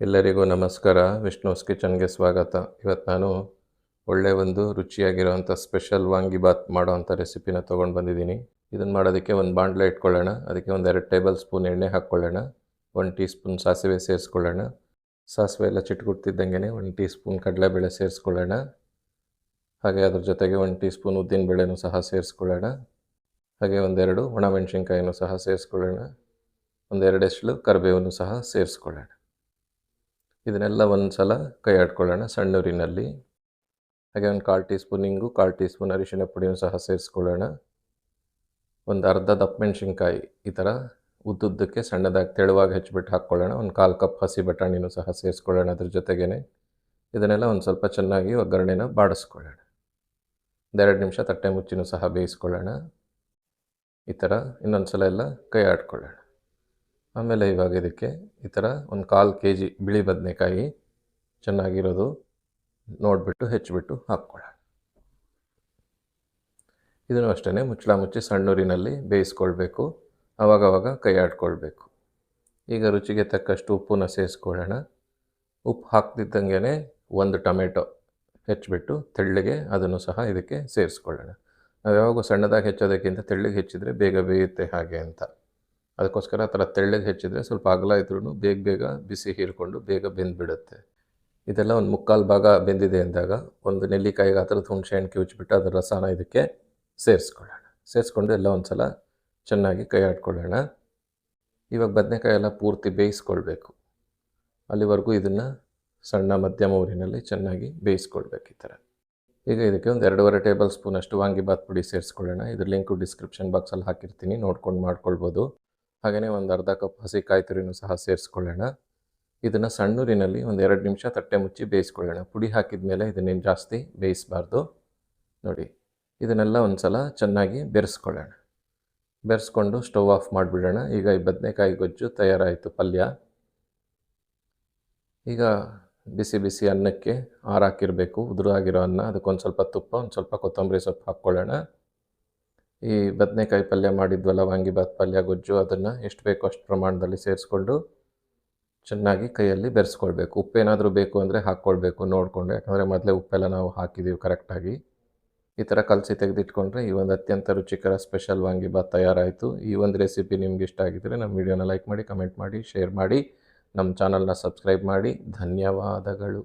ಎಲ್ಲರಿಗೂ ನಮಸ್ಕಾರ. ವಿಷ್ಣುಸ್ ಕಿಚನ್ಗೆ ಸ್ವಾಗತ. ಇವತ್ತು ನಾನು ಒಳ್ಳೆಯ ಒಂದು ರುಚಿಯಾಗಿರೋವಂಥ ಸ್ಪೆಷಲ್ ವಾಂಗಿಬಾತ್ ಮಾಡೋವಂಥ ರೆಸಿಪಿನ ತೊಗೊಂಡು ಬಂದಿದ್ದೀನಿ. ಇದನ್ನು ಮಾಡೋದಕ್ಕೆ ಒಂದು ಬಾಂಡ್ಲೆ ಇಟ್ಕೊಳ್ಳೋಣ. ಅದಕ್ಕೆ ಒಂದು ಎರಡು ಟೇಬಲ್ ಸ್ಪೂನ್ ಎಣ್ಣೆ ಹಾಕ್ಕೊಳ್ಳೋಣ. ಒಂದು ಟೀ ಸ್ಪೂನ್ ಸಾಸಿವೆ ಸೇರಿಸ್ಕೊಳ್ಳೋಣ. ಸಾಸಿವೆ ಎಲ್ಲ ಚಿಟ್ಕುಡ್ತಿದ್ದಂಗೆ ಒಂದು ಟೀ ಸ್ಪೂನ್ ಕಡಲೆಬೇಳೆ ಸೇರಿಸ್ಕೊಳ್ಳೋಣ. ಹಾಗೆ ಅದ್ರ ಜೊತೆಗೆ ಒಂದು ಟೀ ಸ್ಪೂನ್ ಉದ್ದಿನಬೇಳೆನೂ ಸಹ ಸೇರಿಸ್ಕೊಳ್ಳೋಣ. ಹಾಗೆ ಒಂದೆರಡು ಒಣಮೆಣಸಿನ್ಕಾಯಿನೂ ಸಹ ಸೇರಿಸ್ಕೊಳ್ಳೋಣ. ಒಂದೆರಡೆಷ್ಟು ಕರಿಬೇವನ್ನು ಸಹ ಸೇರಿಸ್ಕೊಳ್ಳೋಣ. ಇದನ್ನೆಲ್ಲ ಒಂದು ಸಲ ಕೈ ಆಡ್ಕೊಳ್ಳೋಣ ಸಣ್ಣೂರಿನಲ್ಲಿ. ಹಾಗೆ ಒಂದು ಕಾಲು ಟೀ ಸ್ಪೂನ್ ಹಿಂಗು ಕಾಲು ಟೀ ಸ್ಪೂನ್ ಅರಿಶಿನ ಪುಡಿಯೂ ಸಹ ಸೇರಿಸ್ಕೊಳ್ಳೋಣ. ಒಂದು ಅರ್ಧ ದಪ್ಪ ಮೆಣಸಿನ್ಕಾಯಿ ಈ ಥರ ಉದ್ದುದ್ದಕ್ಕೆ ಸಣ್ಣದಾಗಿ ತೆಳುವಾಗಿ ಹೆಚ್ಚಿಬಿಟ್ಟು ಹಾಕ್ಕೊಳ್ಳೋಣ. ಒಂದು ಕಾಲು ಕಪ್ ಹಸಿ ಬಟಾಣಿನೂ ಸಹ ಸೇರಿಸ್ಕೊಳ್ಳೋಣ ಅದ್ರ ಜೊತೆಗೇ ಇದನ್ನೆಲ್ಲ ಒಂದು ಸ್ವಲ್ಪ ಚೆನ್ನಾಗಿ ಒಗ್ಗರಣೆನ ಬಾಡಿಸ್ಕೊಳ್ಳೋಣ. ಒಂದೆರಡು ನಿಮಿಷ ತಟ್ಟೆ ಮುಚ್ಚಿನೂ ಸಹ ಬೇಯಿಸ್ಕೊಳ್ಳೋಣ. ಈ ಥರ ಇನ್ನೊಂದು ಸಲ ಎಲ್ಲ ಕೈ ಆಡ್ಕೊಳ್ಳೋಣ ಆಮೇಲೆ ಇವಾಗ ಇದಕ್ಕೆ ಈ ಥರ ಒಂದು ಕಾಲು ಕೆ ಜಿ ಬಿಳಿ ಬದನೆಕಾಯಿ ಚೆನ್ನಾಗಿರೋದು ನೋಡಿಬಿಟ್ಟು ಹೆಚ್ಚಿಬಿಟ್ಟು ಹಾಕ್ಕೊಳ್ಳೋಣ. ಇದನ್ನು ಅಷ್ಟೇ ಮುಚ್ಚಳ ಮುಚ್ಚಿ ಸಣ್ಣೂರಿನಲ್ಲಿ ಬೇಯಿಸ್ಕೊಳ್ಬೇಕು. ಆವಾಗವಾಗ ಕೈ ಆಡ್ಕೊಳ್ಬೇಕು ಈಗ ರುಚಿಗೆ ತಕ್ಕಷ್ಟು ಉಪ್ಪನ್ನು ಸೇರಿಸ್ಕೊಳ್ಳೋಣ. ಉಪ್ಪು ಹಾಕ್ತಿದ್ದಂಗೆ ಒಂದು ಟೊಮೆಟೊ ಹೆಚ್ಚಿಬಿಟ್ಟು ತೆಳ್ಳಗೆ ಅದನ್ನು ಸಹ ಇದಕ್ಕೆ ಸೇರಿಸ್ಕೊಳ್ಳೋಣ. ನಾವು ಯಾವಾಗೂ ಸಣ್ಣದಾಗಿ ಹೆಚ್ಚೋದಕ್ಕಿಂತ ತೆಳ್ಳಗೆ ಹೆಚ್ಚಿದರೆ ಬೇಗ ಬೇಯುತ್ತೆ ಹಾಗೆ ಅಂತ. ಅದಕ್ಕೋಸ್ಕರ ಆ ಥರ ತೆಳ್ಳಗೆ ಹೆಚ್ಚಿದ್ರೆ ಸ್ವಲ್ಪ ಅಗಲ ಇದ್ರೂ ಬೇಗ ಬೇಗ ಬಿಸಿ ಹೀರ್ಕೊಂಡು ಬೇಗ ಬೆಂದುಬಿಡುತ್ತೆ. ಇದೆಲ್ಲ ಒಂದು ಮುಕ್ಕಾಲು ಭಾಗ ಬೆಂದಿದೆ ಅಂದಾಗ ಒಂದು ನೆಲ್ಲಿಕಾಯಿಗೆ ಆ ಥರದ ಹುಣಸೆ ಹಣ್ಣು ಕಿವುಚ್ಬಿಟ್ಟು ಅದರ ರಸನ ಇದಕ್ಕೆ ಸೇರಿಸ್ಕೊಳ್ಳೋಣ. ಸೇರಿಸ್ಕೊಂಡು ಎಲ್ಲ ಒಂದು ಸಲ ಚೆನ್ನಾಗಿ ಕೈ ಆಡ್ಕೊಳ್ಳೋಣ. ಇವಾಗ ಬದನೆಕಾಯಿ ಎಲ್ಲ ಪೂರ್ತಿ ಬೇಯಿಸ್ಕೊಳ್ಬೇಕು. ಅಲ್ಲಿವರೆಗೂ ಇದನ್ನು ಸಣ್ಣ, ಮಧ್ಯಮ ಊರಿನಲ್ಲಿ ಚೆನ್ನಾಗಿ ಬೇಯಿಸ್ಕೊಳ್ಬೇಕು ಈ ಥರ. ಈಗ ಇದಕ್ಕೆ ಒಂದು ಎರಡೂವರೆ ಟೇಬಲ್ ಸ್ಪೂನಷ್ಟು ವಾಂಗಿಬಾತ್ ಪುಡಿ ಸೇರಿಸ್ಕೊಳ್ಳೋಣ. ಇದ್ರ ಲಿಂಕು ಡಿಸ್ಕ್ರಿಪ್ಷನ್ ಬಾಕ್ಸಲ್ಲಿ ಹಾಕಿರ್ತೀನಿ. ನೋಡ್ಕೊಂಡು ಮಾಡ್ಕೊಳ್ಬೋದು. ಹಾಗೆಯೇ ಒಂದು ಅರ್ಧ ಕಪ್ ಹಸಿ ಕಾಯಿ ತುರಿನೂ ಸಹ ಸೇರಿಸ್ಕೊಳ್ಳೋಣ. ಇದನ್ನು ಸಣ್ಣೂರಿನಲ್ಲಿ ಒಂದು ಎರಡು ನಿಮಿಷ ತಟ್ಟೆ ಮುಚ್ಚಿ ಬೇಯಿಸ್ಕೊಳ್ಳೋಣ. ಪುಡಿ ಹಾಕಿದ ಮೇಲೆ ಇದನ್ನೇನು ಜಾಸ್ತಿ ಬೇಯಿಸಬಾರ್ದು. ನೋಡಿ, ಇದನ್ನೆಲ್ಲ ಒಂದು ಸಲ ಚೆನ್ನಾಗಿ ಬೆರೆಸ್ಕೊಳ್ಳೋಣ. ಬೆರೆಸ್ಕೊಂಡು ಸ್ಟವ್ ಆಫ್ ಮಾಡಿಬಿಡೋಣ. ಈಗ ಈ ಬದನೆಕಾಯಿ ಗೊಜ್ಜು ತಯಾರಾಯಿತು ಪಲ್ಯ. ಈಗ ಬಿಸಿ ಬಿಸಿ ಅನ್ನಕ್ಕೆ ಆರಾಕಿರಬೇಕು. ಉದುರು ಆಗಿರೋ ಅನ್ನ, ಅದಕ್ಕೊಂದು ಸ್ವಲ್ಪ ತುಪ್ಪ, ಒಂದು ಸ್ವಲ್ಪ ಕೊತ್ತಂಬರಿ ಸೊಪ್ಪು ಹಾಕ್ಕೊಳ್ಳೋಣ. ಈ ಬದನೆಕಾಯಿ ಪಲ್ಯ ಮಾಡಿದ್ವಲ್ಲ ವಾಂಗಿಬಾತ್ ಪಲ್ಯ, ಗೊಜ್ಜು, ಅದನ್ನು ಎಷ್ಟು ಬೇಕೋ ಅಷ್ಟು ಪ್ರಮಾಣದಲ್ಲಿ ಸೇರಿಸ್ಕೊಂಡು ಚೆನ್ನಾಗಿ ಕೈಯಲ್ಲಿ ಬೆರೆಸ್ಕೊಳ್ಬೇಕು. ಉಪ್ಪೇನಾದರೂ ಬೇಕು ಅಂದರೆ ಹಾಕ್ಕೊಳ್ಬೇಕು ನೋಡಿಕೊಂಡು. ಯಾಕಂದರೆ ಮೊದಲೇ ಉಪ್ಪೆಲ್ಲ ನಾವು ಹಾಕಿದ್ದೀವಿ ಕರೆಕ್ಟಾಗಿ. ಈ ಥರ ಕಲಸಿ ತೆಗೆದಿಟ್ಕೊಂಡ್ರೆ ಈ ಒಂದು ಅತ್ಯಂತ ರುಚಿಕರ ಸ್ಪೆಷಲ್ ವಾಂಗಿಬಾತ್ ತಯಾರಾಯಿತು. ಈ ಒಂದು ರೆಸಿಪಿ ನಿಮ್ಗೆ ಇಷ್ಟ ಆಗಿದ್ದರೆ ನಮ್ಮ ವಿಡಿಯೋನ ಲೈಕ್ ಮಾಡಿ, ಕಮೆಂಟ್ ಮಾಡಿ, ಶೇರ್ ಮಾಡಿ, ನಮ್ಮ ಚಾನಲ್ನ ಸಬ್ಸ್ಕ್ರೈಬ್ ಮಾಡಿ. ಧನ್ಯವಾದಗಳು.